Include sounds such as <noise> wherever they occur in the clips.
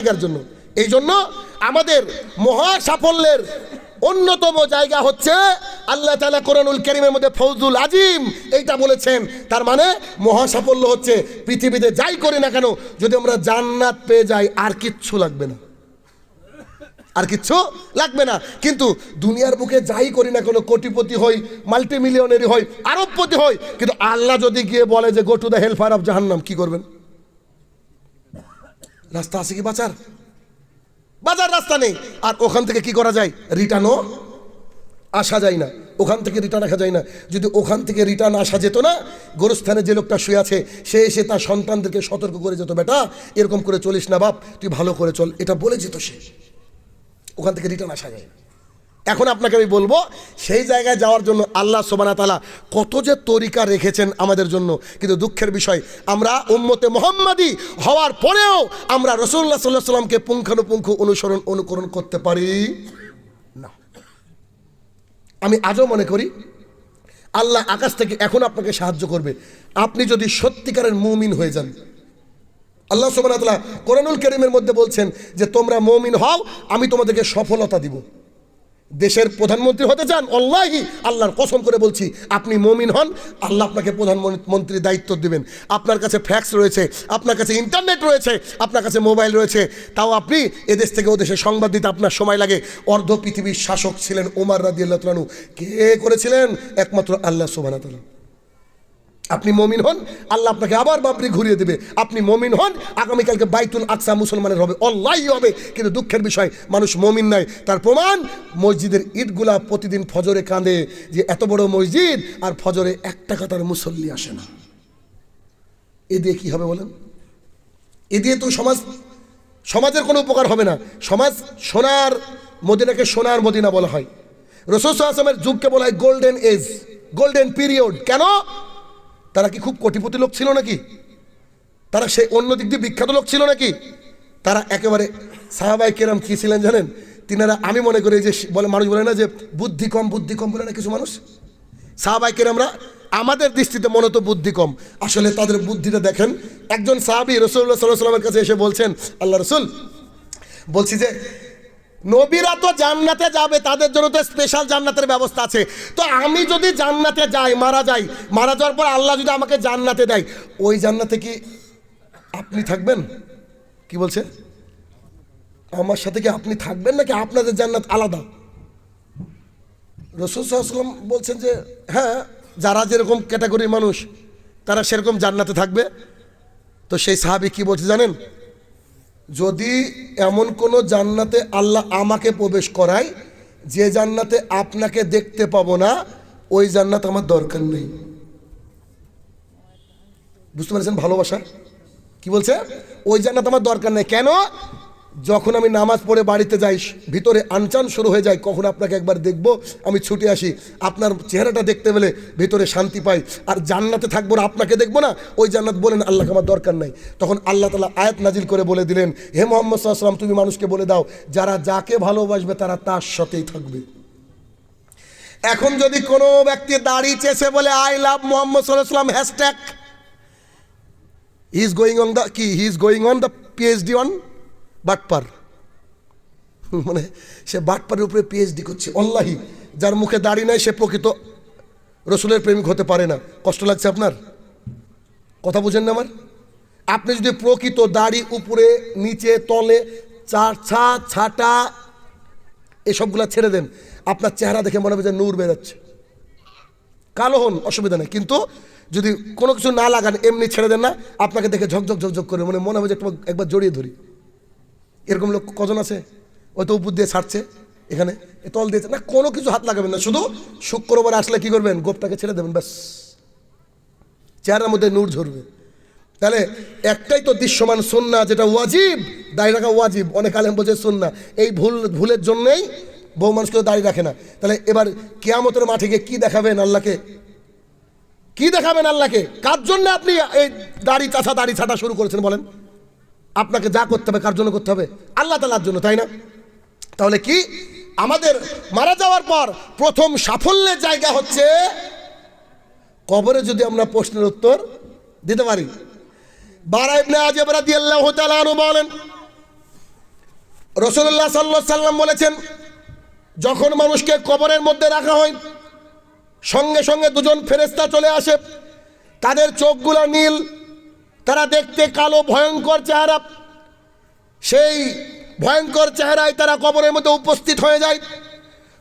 জায়গার জন্য। এই জন্য আমাদের মহা সাফল্যের অন্যতম জায়গা হচ্ছে আল্লাহ তালা কোরআনুল করিমের মধ্যে ফৌজুল আজিম এইটা বলেছেন। তার মানে মহা সাফল্য হচ্ছে পৃথিবীতে যাই করি না কেন, যদি আমরা জান্নাত পেয়ে যাই, আর কিচ্ছু লাগবে না। আর কিচ্ছু লাগবে না। কিন্তু দুনিয়ার বুকে যাই করি না কোনো, কোটিপতি হই মাল্টি মিলিয়নেরই হই, আরবপতি হই, কিন্তু আল্লাহ যদি গিয়ে বলে যে, go to the hellfire of Jahannam কি করবেন? রাস্তা আছে কি বাঁচার বাজার রাস্তা নেই। আর ওখান থেকে কি করা যায়? রিটার্নও আসা যায় না। ওখান থেকে রিটার্ন আসা যায় না। যদি ওখান থেকে রিটার্ন আসা যেত না, গোরস্থানে যে লোকটা শুয়ে আছে, সে এসে তার সন্তানদেরকে সতর্ক করে যেত, বেটা, এরকম করে চলিস না বাপ, তুই ভালো করে চল। এটা বলে যেত সে। ওখান থেকে রিটার্ন আসা যায় এখন আপনাকে আমি বলব, সেই জায়গায় যাওয়ার জন্য আল্লাহ সোবানা তালা কত যে তরিকা রেখেছেন আমাদের জন্য। কিন্তু দুঃখের বিষয়, আমরা উম্মতে মোহাম্মদী হওয়ার পরেও আমরা রসুল্লাহ সাল্লাহ সাল্লামকে পুঙ্খানুপুঙ্খ অনুসরণ, অনুকরণ করতে পারি না। আমি আজও মনে করি, আল্লাহ আকাশ থেকে এখন আপনাকে সাহায্য করবে। আপনি যদি সত্যিকারের মুমিন হয়ে যান, আল্লাহ সুবাহ কোরআনুল করিমের মধ্যে বলছেন যে, তোমরা মৌমিন হও, আমি তোমাদেরকে সফলতা দিব। দেশের প্রধানমন্ত্রী হতে চান অল্লাহি আল্লাহর কসম করে বলছি, আপনি মমিন হন, আল্লাহ আপনাকে প্রধানমন্ত্রীর দায়িত্ব দেবেন। আপনার কাছে ফ্যাক্স রয়েছে, আপনার কাছে ইন্টারনেট রয়েছে, আপনার কাছে মোবাইল রয়েছে, তাও আপনি এদেশ থেকে ও দেশে সংবাদ দিতে আপনার সময় লাগে। অর্ধ পৃথিবীর শাসক ছিলেন ওমার রাদি আল্লাহ তালু কে করেছিলেন? একমাত্র আল্লাহ সুবাহ আপনি মমিন হন, আল্লাহ আপনাকে আবার বাবরি ঘুরিয়ে দেবে। আপনি মমিন হন, আগামীকালকে বাইতুল আকসা মুসলমানের হবে। অল্লাহি হবে, কিন্তু দুঃখের বিষয়, মানুষ মমিন নাই তার প্রমাণ, মসজিদের ইটগুলা প্রতিদিন ফজরে কাঁদে যে এত বড় মসজিদ, আর ফজরে এক টাকা তার মুসল্লি আসে না। এ দিয়ে কী হবে বলেন? এ দিয়ে তো সমাজ, সমাজের কোনো উপকার হবে না। সমাজ সোনার মদিনাকে সোনার মদিনা বলা হয়। রসুল আসলামের যুগকে বলা হয় গোল্ডেন এজ গোল্ডেন পিরিয়ড কেন? তারা কি খুব কোটিপতি লোক ছিল নাকি? তারা সে অন্য দিক দিয়ে বিখ্যাত লোক ছিল নাকি? তারা একেবারে সাহাবাই কেরাম কী ছিলেন জানেন? তিনারা আমি মনে করি যে বলে মানুষ বলে না যে বুদ্ধি কম বুদ্ধি কম বলে না কিছু মানুষ? সাহাবাই কেরামরা আমাদের দৃষ্টিতে মনে তো বুদ্ধি কম। আসলে তাদের বুদ্ধিটা দেখেন, একজন সাহাবি রসুল্লাহ সাল্লাহ সাল্লামের কাছে এসে বলছেন, আল্লাহ রসুল, বলছি যে নবীরা তো জান্নাতে যাবে, তাদের জন্য তো স্পেশাল জান্নাতের ব্যবস্থা আছে। তো আমি যদি জান্নাতে যাই, মারা যাই, মারা যাওয়ার পর আল্লাহ যদি আমাকে জান্নাতে দেয়, ওই জান্নাতে কি আপনি থাকবেন? কি বলছে? আমার সাথে কি আপনি থাকবেন নাকি আপনাদের জান্নাত আলাদা? রসুল সাল্লাম বলছেন যে হ্যাঁ যারা যেরকম ক্যাটাগরির মানুষ, তারা সেরকম জান্নাতে থাকবে। তো সেই সাহাবি কি বলছে জানেন? যদি এমন কোনো জান্নাতে আল্লাহ আমাকে প্রবেশ করায়, যে জান্নাতে আপনাকে দেখতে পাবো না, ওই জান্নাত আমার দরকার নেই। বুঝতে পেরেছেন ভালোবাসা? কি বলছে? ওই জান্নাত আমার দরকার নেই। কেন? যখন আমি নামাজ পড়ে বাড়িতে যাই, ভিতরে আনচান শুরু হয়ে যায়, কখন আপনাকে একবার দেখব, আমি ছুটে আসি, আপনার চেহারাটা দেখতে পেলে ভিতরে শান্তি পাই। আর জান্নাতে থাকব না, আপনাকে দেখব না, ওই জান্নাত বলেন, আল্লাহকে আমার দরকার নাই। তখন আল্লাহ তালা আয়াত নাজিল করে বলে দিলেন, হে মোহাম্মদ সাল্লাম তুমি মানুষকে বলে দাও, যারা যাকে ভালোবাসবে, তারা তার সাথেই থাকবে। এখন যদি কোনো ব্যক্তি দাড়ি চেষে বলে, আই লাভ মোহাম্মদ সাল্লাম hashtag he is going on the কি he is going on the PhD on বাটপার। <laughs> মানে সে বাটপারের উপরে পিএইচডি করছে। অল্লাহি যার মুখে দাড়ি নাই, সে প্রকৃত রসুলের প্রেমিক হতে পারে না। কষ্ট লাগছে আপনার? কথা বুঝেন না আমার? আপনি যদি প্রকৃত দাড়ি উপরে, নিচে, তলে, চার ছা ছাটা, এসবগুলো ছেড়ে দেন, আপনার চেহারা দেখে মনে হবে যে নূর বেরোচ্ছে। কালো হন, অসুবিধা নেই। কিন্তু যদি কোনো কিছু না লাগান, এমনি ছেড়ে দেন না, আপনাকে দেখে ঝকঝক ঝকঝক করে মানে মনে হবে যে একবার জড়িয়ে ধরি। এরকম লোক কজন আছে? ওই তো উপর দিয়ে ছাড়ছে এখানে তল দিয়েছে। না, কোনো কিছু হাত লাগাবেন না, শুধু শুক্রবার আসলে কি করবেন? গোপটাকে ছেড়ে দেবেন, ব্যাস। চেহারার মধ্যে নূর ঝরবে। তাহলে একটাই তো দৃশ্যমান সন্না, যেটা ওয়াজিব, দাড়ি রাখা ওয়াজিব। অনেক আলেম বলছে সন্না। এই ভুল, ভুলের জন্যেই বহু মানুষ কেউ দাড়ি রাখে না। তাহলে এবার কেয়ামতের মাঠে গিয়ে কী দেখাবেন আল্লাহকে? কি দেখাবেন আল্লাহকে? কার জন্য আপনি এই দাড়ি চাষা দাড়ি ছাটা শুরু করেছেন বলেন? আপনাকে যা করতে হবে, কার জন্য করতে হবে? আল্লাহ তালার জন্য, তাই না? তাহলে কি? আমাদের মারা যাওয়ার পর প্রথম সাফল্যের জায়গা হচ্ছে কবরে যদি আমরা প্রশ্নের উত্তর দিতে পারি। বারা ইবনে আজব রাদিয়াল্লাহু তাআলা আনহু বলেন রসুল্লাহ সাল্লাহ সাল্লাম বলেছেন, যখন মানুষকে কবরের মধ্যে রাখা হয়, সঙ্গে সঙ্গে দুজন ফেরেস্তা চলে আসে, তাদের চোখগুলো নীল তারা দেখতে কালো, ভয়ঙ্কর চেহারা। সেই ভয়ঙ্কর চেহারায় তারা কবরের মধ্যে উপস্থিত হয়ে যায়।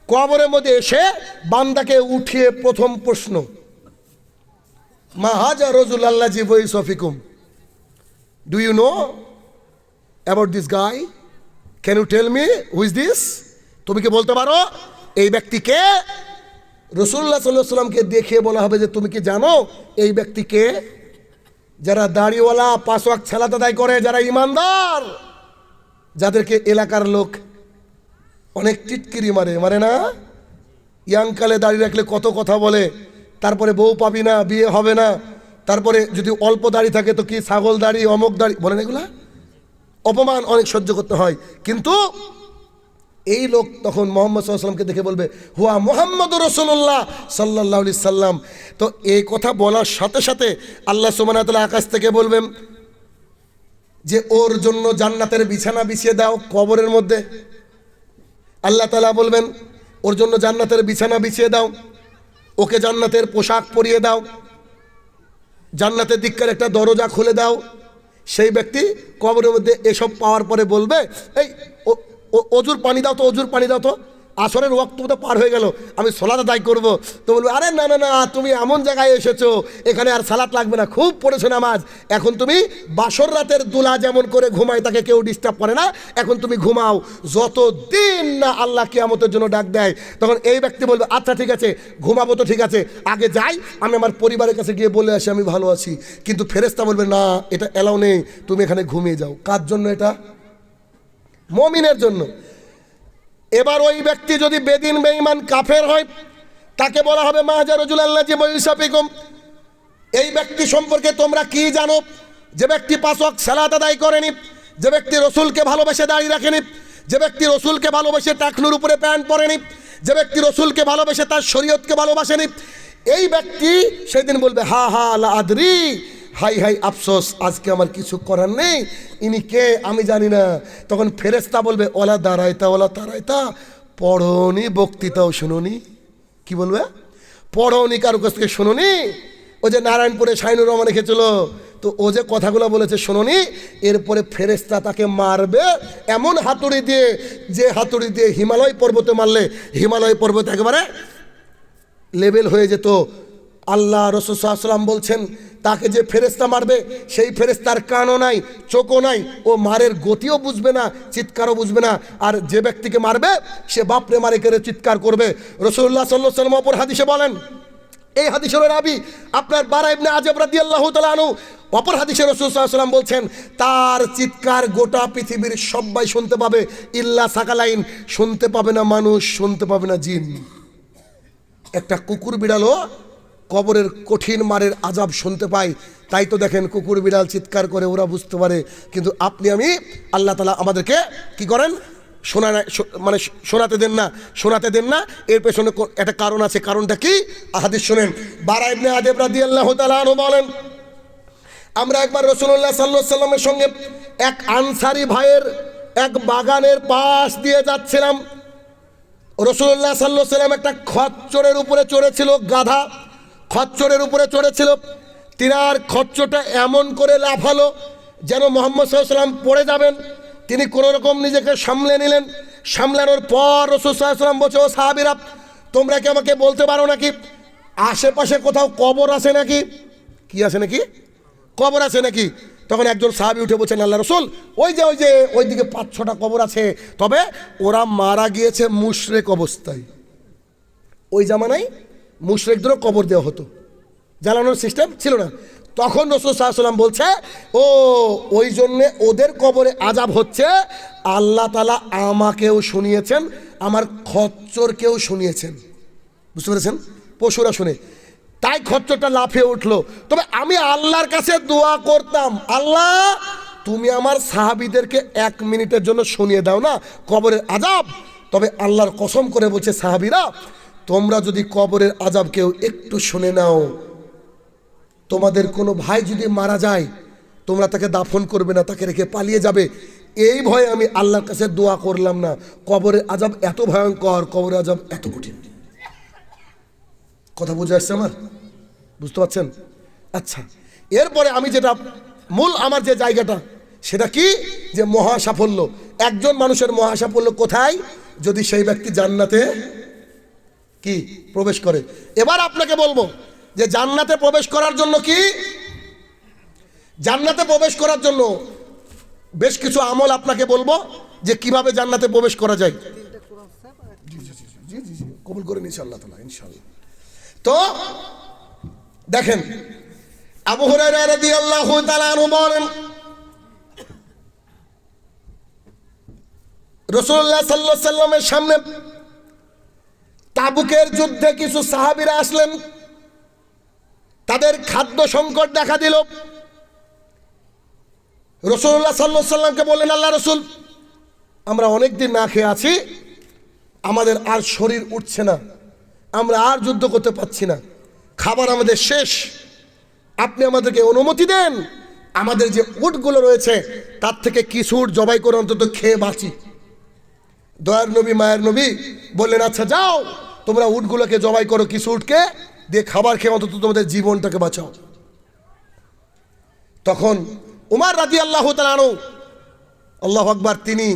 কবরের মধ্যে এসে বান্দাকে উঠিয়ে প্রথম প্রশ্ন মাহাজা রজুল আল্লাহ জি বই সফিকুম do you know about this guy can you tell me who's this তুমি কি বলতে পারো? এই ব্যক্তিকে রসুল্লাহ সাল্লাহ সাল্লামকে দেখে বলা হবে যে তুমি কি জানো? এই ব্যক্তিকে যারা দাড়িওয়ালা পাঁচ ওয়াক ছেলা দাদাই করে, যারা ইমানদার, যাদেরকে এলাকার লোক অনেক টিটকিরি মারে মারে না? ইয়াংকালে দাড়ি রাখলে কত কথা বলে, তারপরে বউ পাবি না, বিয়ে হবে না, তারপরে যদি অল্প দাড়ি থাকে তো কি ছাগল দাড়ি, অমক দাড়ি, বলেন এগুলা? অপমান অনেক সহ্য করতে হয়। কিন্তু এই লোক তখন মোহাম্মদ সাল্লামকে দেখে বলবে, হুয়া মোহাম্মদ রসুল্লাহ সাল্লাহ সাল্লাম। তো এই কথা বলার সাথে সাথে আল্লাহ সুমানাতলা আকাশ থেকে বলবেন যে, ওর জন্য জান্নাতের বিছানা বিছিয়ে দাও কবরের মধ্যে। আল্লাহ তালা বলবেন, ওর জন্য জান্নাতের বিছানা বিছিয়ে দাও, ওকে জান্নাতের পোশাক পরিয়ে দাও, জান্নাতের দিককার একটা দরজা খুলে দাও। সেই ব্যক্তি কবরের মধ্যে এসব পাওয়ার পরে বলবে, এই অজুর পানি দাও তো অজুর পানি দাও তো। আসরের ওয়াক্ত তো পার হয়ে গেল। আমি সোলাদ আদায় করব। তো বলব, আরে না না না, তুমি এমন জায়গায় এসেছ, এখানে আর সালাত লাগবে না। খুব পড়েছো নামাজ। এখন তুমি বাসর রাতের দুলা যেমন করে ঘুমায়, তাকে কেউ ডিস্টার্ব করে না। এখন তুমি ঘুমাও। যত দিন না আল্লাহ কিয়ামতের জন্য ডাক দেয়, তখন এই ব্যক্তি বলবে আচ্ছা ঠিক আছে, ঘুমাবো তো ঠিক আছে। আগে যাই, আমি আমার পরিবারের কাছে গিয়ে বলে আসি, আমি ভালো আছি। কিন্তু ফেরেস্তা বলবে, না, এটা এলাও নেই, তুমি এখানে ঘুমিয়ে যাও। কার জন্য এটা? মমিনের জন্য। এবার ওই ব্যক্তি যদি বেদিন বেঈমান কাফের হয়, তাকে বলা হবে মাহাজারুজুল আল্লাহ যে এই ব্যক্তি সম্পর্কে তোমরা কি জানো? যে ব্যক্তি পাশক সালাত আদায় করেনি, যে ব্যক্তি রসুলকে ভালোবেসে দাঁড়িয়ে রাখেনি, যে ব্যক্তি রসুলকে ভালোবেসে টাকনুর উপরে প্যান্ট পরেনি, যে ব্যক্তি রসুলকে ভালোবেসে তার শরীয়তকে ভালোবাসেনি, এই ব্যক্তি সেদিন বলবে, হা হা আল্লাহ আদরি। হাই হাই, আফসোস, আজকে আমার কিছু করার নেই। ইনি কে? আমি জানি না। তখন ফেরেস্তা বলবে, ওলা দাঁড়াইতা, ওলা তারাইতা, পড়নি, বক্তৃতাও শুনুনি। কি বলবে? পড়নি, কারও কাছ থেকে শুনুনি? ও যে নারায়ণপুরে শাইনুর রহমান রেখেছিল তো ও যে কথাগুলো বলেছে শুনুনি, এরপরে ফেরেস্তা তাকে মারবে এমন হাতুড়ি দিয়ে, যে হাতুড়ি দিয়ে হিমালয় পর্বতে মারলে, হিমালয় পর্বত একেবারে লেভেল হয়ে যেত। আল্লাহ রসুলাম বলছেন তাকে যে ফেরেস্তা মারবে, সেই ফেরেস্তার কানও নাই, চোখও নাই, ও মারের গতিও বুঝবে না, চিৎকারও বুঝবে না। আর যে ব্যক্তিকে মারবে, সে বাপরে মারে করে চিৎকার করবে। রসুল্লাহ সাল্লাহ সাল্লাম অপর হাদিসে বলেন, এই হাদিসের রাবি, আপনার বারা ইবনে আজব রাদিয়াল্লাহু তাআলা আনহু। অপর হাদিসে রাসূল বলছেন, তার চিৎকার গোটা পৃথিবীর সবাই শুনতে পাবে, ইল্লা সাকালাইন, শুনতে পাবে না মানুষ, শুনতে পাবে না জিন। একটা কুকুর বিড়ালও কবরের কঠিন মারের আজাব শুনতে পাই তাই তো দেখেন কুকুর বিড়াল চিৎকার করে, ওরা বুঝতে পারে। কিন্তু আপনি, আমি, আল্লাহ তালা আমাদেরকে কি করেন? শোনা মানে শোনাতে দেন না, শোনাতে দেন না। এর পেছনে একটা কারণ আছে। কারণটা কি? আহাদিস শোনেন, বারা ইবনে আদেব রাদিয়াল্লাহু তাআলা আনহু বলেন, আমরা একবার রসুল্লাহ সাল্লাহ সাল্লামের সঙ্গে এক আনসারি ভাইয়ের এক বাগানের পাশ দিয়ে যাচ্ছিলাম। রসুল্লাহ সাল্লাহ সাল্লাম একটা খচ্চরের উপরে চড়েছিল গাধা। খচ্চরের উপরে চড়েছিল। তিনার খচ্চরটা এমন করে লাফালো যেন মোহাম্মদ সাল্লাম পড়ে যাবেন। তিনি কোনো রকম নিজেকে সামলে নিলেন। সামলানোর পর রসুল সাল্লাম বলছে, ও সাহাবিরা, তোমরা কি আমাকে বলতে পারো নাকি? আশেপাশে কোথাও কবর আছে নাকি? কি আছে নাকি? কবর আছে নাকি? তখন একজন সাহাবি উঠে বলছেন আল্লাহ রসুল, ওই যে ওই যে, ওইদিকে পাঁচ ছটা কবর আছে। তবে ওরা মারা গিয়েছে মুশরেক অবস্থায়। ওই জামানায় মুশরেকদেরও কবর দেওয়া হতো। জ্বালানোর সিস্টেম ছিল না। তখন রসুল সাল্লাম বলছে, ও, ওই জন্যে ওদের কবরে আজাব হচ্ছে। আল্লাহ তালা আমাকেও শুনিয়েছেন, আমার খচ্চরকেও শুনিয়েছেন। বুঝতে পেরেছেন? পশুরা শুনে। তাই খচ্চরটা লাফিয়ে উঠল। তবে আমি আল্লাহর কাছে দোয়া করতাম, আল্লাহ, তুমি আমার সাহাবিদেরকে এক মিনিটের জন্য শুনিয়ে দাও না, কবরের আজাব তবে আল্লাহর কসম করে বলছে, সাহাবিরা তোমরা যদি কবরের আজাব কেউ একটু শুনে নাও, তোমাদের কোনো ভাই যদি মারা যায়, তোমরা তাকে দাফন করবে না, তাকে রেখে পালিয়ে যাবে। এই ভয়ে আমি আল্লাহর কাছে দোয়া করলাম না। কবরের আজাব এত ভয়ঙ্কর, কবরের আজাব এত কঠিন। কথা বুঝে আসছে আমার? বুঝতে পারছেন? আচ্ছা এরপরে আমি যেটা, মূল আমার যে জায়গাটা, সেটা কি? যে মহা সাফল্য একজন মানুষের মহা সাফল্য কোথায়? যদি সেই ব্যক্তি জান্নাতে কি? প্রবেশ করে। এবার আপনাকে বলব যে জান্নাতে প্রবেশ করার জন্য কি? জান্নাতে প্রবেশ করার জন্য বেশ কিছু আমল আপনাকে বলব যে কীভাবে জান্নাতে প্রবেশ করা যায়। কবুল করে নিয়েছে আল্লাহ তালা ইনশাল্লাহ তো দেখেন, আবু হুরায়রা রাদিয়াল্লাহু তাআলা বলেন, রাসূলুল্লাহ সাল্লাল্লাহু আলাইহি সাল্লামের সামনে তাবুকের যুদ্ধে কিছু সাহাবীরা আসলেন। তাদের খাদ্য সংকট দেখা দিল। রসুল্লাহ সাল্লাহ সাল্লামকে বললেন, আল্লাহ রসুল, আমরা অনেক দিন না খেয়ে আছি, আমাদের আর শরীর উঠছে না, আমরা আর যুদ্ধ করতে পারছি না, খাবার আমাদের শেষ, আপনি আমাদেরকে অনুমতি দেন, আমাদের যে উটগুলো রয়েছে, তার থেকে কিছু উট জবাই করে অন্তত খেয়ে বাঁচি। দয়ার নবী, মায়ের নবী বললেন আচ্ছা যাও। তোমরা উটগুলোকে জবাই করো কিছু উটকে, দিয়ে খাবার খেয়ে অন্তত তোমাদের জীবনটাকে বাঁচাও। তখন উমার রাজি আল্লাহ তালানো আল্লাহ আকবার, তিনি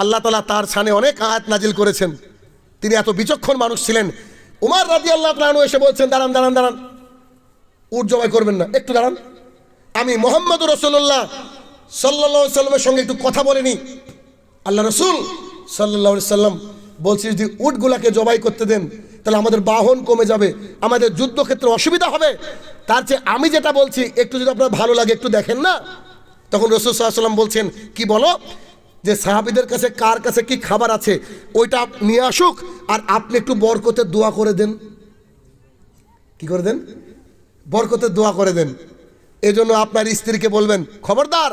আল্লাহ তালা তার সানে অনেক আয়াত নাজিল করেছেন। তিনি এত বিচক্ষণ মানুষ ছিলেন। উমার রাজি আল্লাহ তালানু এসে বলছেন, দাঁড়ান দাঁড়ান দাঁড়ান, উট জবাই করবেন না, একটু দাঁড়ান। আমি মোহাম্মদ রসুল্লাহ সাল্লা সাল্লামের সঙ্গে একটু কথা বলিনি। আল্লাহ রসুল সাল্লাহ সাল্লাম বলছি যদি উটগুলাকে জবাই করতে দেন, তাহলে আমাদের বাহন কমে যাবে, আমাদের যুদ্ধক্ষেত্রে অসুবিধা হবে। তার চেয়ে আমি যেটা বলছি, একটু যদি আপনার ভালো লাগে, একটু দেখেন না? তখন রসুল সাল্লাম বলছেন, কি বলো? যে সাহাবিদের কাছে কার কাছে কি খাবার আছে, ওইটা নিয়ে আসুক, আর আপনি একটু বরকতের দোয়া করে দেন। কি করে দেন? বরকতের দোয়া করে দেন। এজন্য আপনার স্ত্রীকে বলবেন, খবরদার,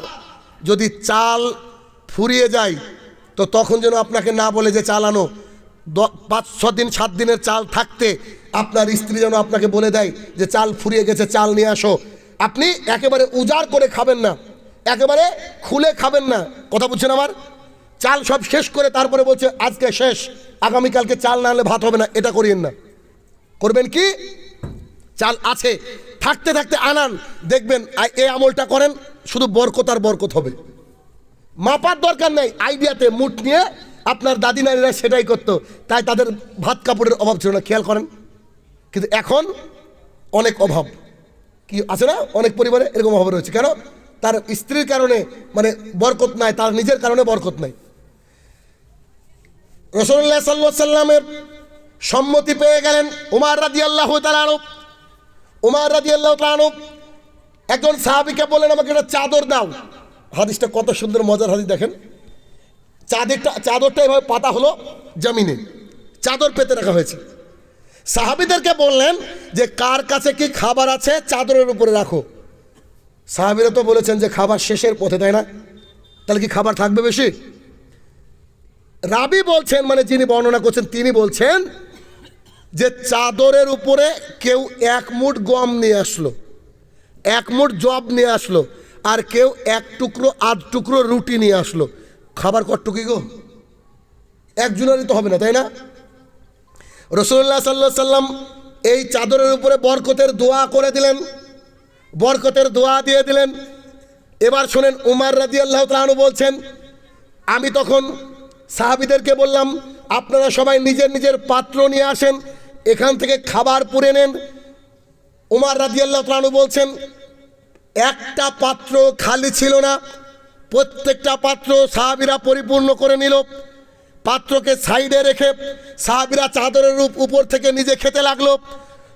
যদি চাল ফুরিয়ে যায় তো তখন যেন আপনাকে না বলে যে চালানো পাঁচ ছ দিন, সাত দিনের চাল থাকতে আপনার স্ত্রী যেন আপনাকে বলে দেয় যে চাল ফুরিয়ে গেছে, চাল নিয়ে আসো। আপনি একেবারে উজাড় করে খাবেন না, একেবারে খুলে খাবেন না। কথা বুঝছেন আমার? চাল সব শেষ করে তারপরে বলছে, আজকে শেষ, আগামীকালকে চাল না হলে ভাত হবে না, এটা করিয়েন না। করবেন কি? চাল আছে, থাকতে থাকতে আনান, দেখবেন এই আমলটা করেন, শুধু বরকত আর বরকত হবে। মাপার দরকার নেই, আইডিয়াতে মুঠ নিয়ে আপনার দাদি নারীরা সেটাই করতো। তাই তাদের ভাত কাপড়ের অভাব ছিল না, খেয়াল করেন। কিন্তু এখন অনেক অভাব। কি আছে না? অনেক পরিবারে এরকম অভাব রয়েছে। কেন? তার স্ত্রীর কারণে মানে বরকত নাই, তার নিজের কারণে বরকত নাই। রসুল্লাহ সাল্লা সাল্লামের সম্মতি পেয়ে গেলেন উমার রাদি আল্লাহ তালানো উমার রাদি আল্লাহ তালানো একজন সাহাবিকে বললেন, আমাকে একটা চাদর দাও। হাদিসটা কত সুন্দর, মজার হাদিস দেখেন। চাদরটা চাদরটা এভাবে পাতা হলো জমিনে। চাদর পেতে রাখা হয়েছে। সাহাবিদেরকে বললেন যে, কার কাছে কি খাবার আছে চাদরের উপরে রাখো? সাহাবিরা তো বলেছেন যে, খাবার শেষের পথে তাই না? তাহলে কি খাবার থাকবে বেশি? রাবি বলছেন মানে যিনি বর্ণনা করছেন, তিনি বলছেন যে, চাদরের উপরে কেউ এক মুঠ গম নিয়ে আসলো। এক মুঠ জব নিয়ে আসলো। আর কেউ এক টুকরো, আধ টুকরো রুটি নিয়ে আসলো। খাবার কটটুকি গো। একজনেরই তো হবে না, তাই না? রসুল্লাহ সাল্লা সাল্লাম এই চাদরের উপরে বরকতের দোয়া করে দিলেন। বরকতের দোয়া দিয়ে দিলেন। এবার শোনেন, উমার রাজি আল্লাহ তালু বলছেন, আমি তখন সাহাবিদেরকে বললাম, আপনারা সবাই নিজের নিজের পাত্র নিয়ে আসেন, এখান থেকে খাবার পুড়ে নেন। উমার রাজি আল্লাহ তালু বলছেন একটা পাত্র খালি ছিল না। প্রত্যেকটা পাত্র সাহাবিরা পরিপূর্ণ করে নিল। পাত্রকে সাইডে রেখে সাহাবিরা চাদরের রূপ উপর থেকে নিজে খেতে লাগল।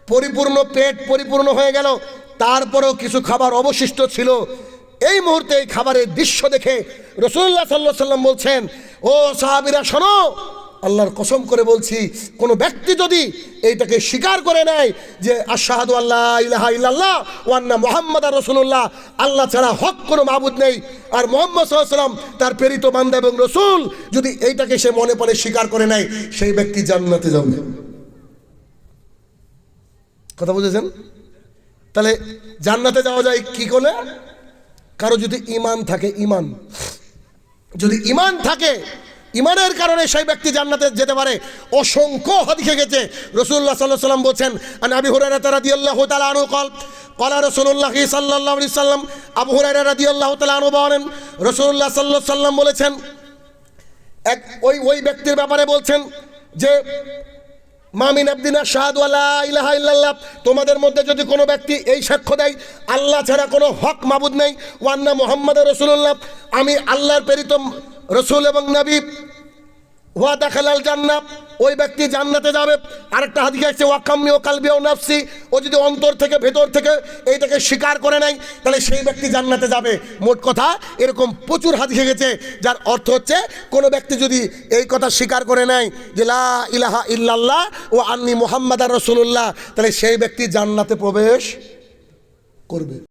পরিপূর্ণ পেট পরিপূর্ণ হয়ে গেল। তারপরেও কিছু খাবার অবশিষ্ট ছিল। এই মুহূর্তে এই খাবারের দৃশ্য দেখে রসুল্লাহ সাল্লাহ সাল্লাম বলছেন, ও সাহাবিরা, শোনো! আল্লাহর কসম করে বলছি, কোনো ব্যক্তি যদি এইটাকে স্বীকার করে নেয় যে আশাহাদু আল্লাহ ইলাহা ইল্লাল্লাহ ওয়ান্না মোহাম্মদ আর রসুল্লাহ আল্লাহ ছাড়া হক কোনো মাবুদ নেই। আর মোহাম্মদ সাল্লাম তার প্রেরিত বান্দা এবং রসুল যদি এইটাকে সে মনে পড়ে স্বীকার করে নেয়, সেই ব্যক্তি জান্নাতে যাবে কথা বুঝেছেন? তাহলে জান্নাতে যাওয়া যায় কি করে? কারও যদি ইমান থাকে ইমান যদি ইমান থাকে ইমানের কারণে সেই ব্যক্তি জান্নাতে যেতে পারে। অসংখ্য হাদিসে গেছে। রসুল্লাহ সাল্লাহ সাল্লাম বলছেন আবি হুরায়রা তারা দিয়াল্লাহ তালা আনু কল কলা রসুল্লাহ সাল্লাহ আলি সাল্লাম আবু হুরায়রা রাদিয়াল্লাহ তালা আনু বলেন রসুল্লাহ সাল্লাহ সাল্লাম বলেছেন, এক ওই ওই ব্যক্তির ব্যাপারে বলছেন যে মামিন আব্দিনা শাহাদওয়ালা ইলাহা তোমাদের মধ্যে যদি কোনো ব্যক্তি এই সাক্ষ্য দেয়, আল্লাহ ছাড়া কোনো হক মাবুদ নেই। ওয়ান্না মোহাম্মদ রসুল্লাহ আমি আল্লাহর প্রেরিত রসুল এবং নবী ওয়া দেখালাল জান্নাত, ওই ব্যক্তি জান্নাতে যাবে। আরেকটা হাদিকে আছে ওয়াকাম্মি ও কালবি ও নাফসি, ও যদি অন্তর থেকে, ভেতর থেকে এইটাকে স্বীকার করে নেয়, তাহলে সেই ব্যক্তি জান্নাতে যাবে। মোট কথা, এরকম প্রচুর হাদিসে গেছে যার অর্থ হচ্ছে, কোনো ব্যক্তি যদি এই কথা স্বীকার করে নেয় যে, লা ইলাহা ইল্লাল্লাহ ও আন্নি মোহাম্মদ আর রসুল্লাহ তাহলে সেই ব্যক্তি জান্নাতে প্রবেশ করবে।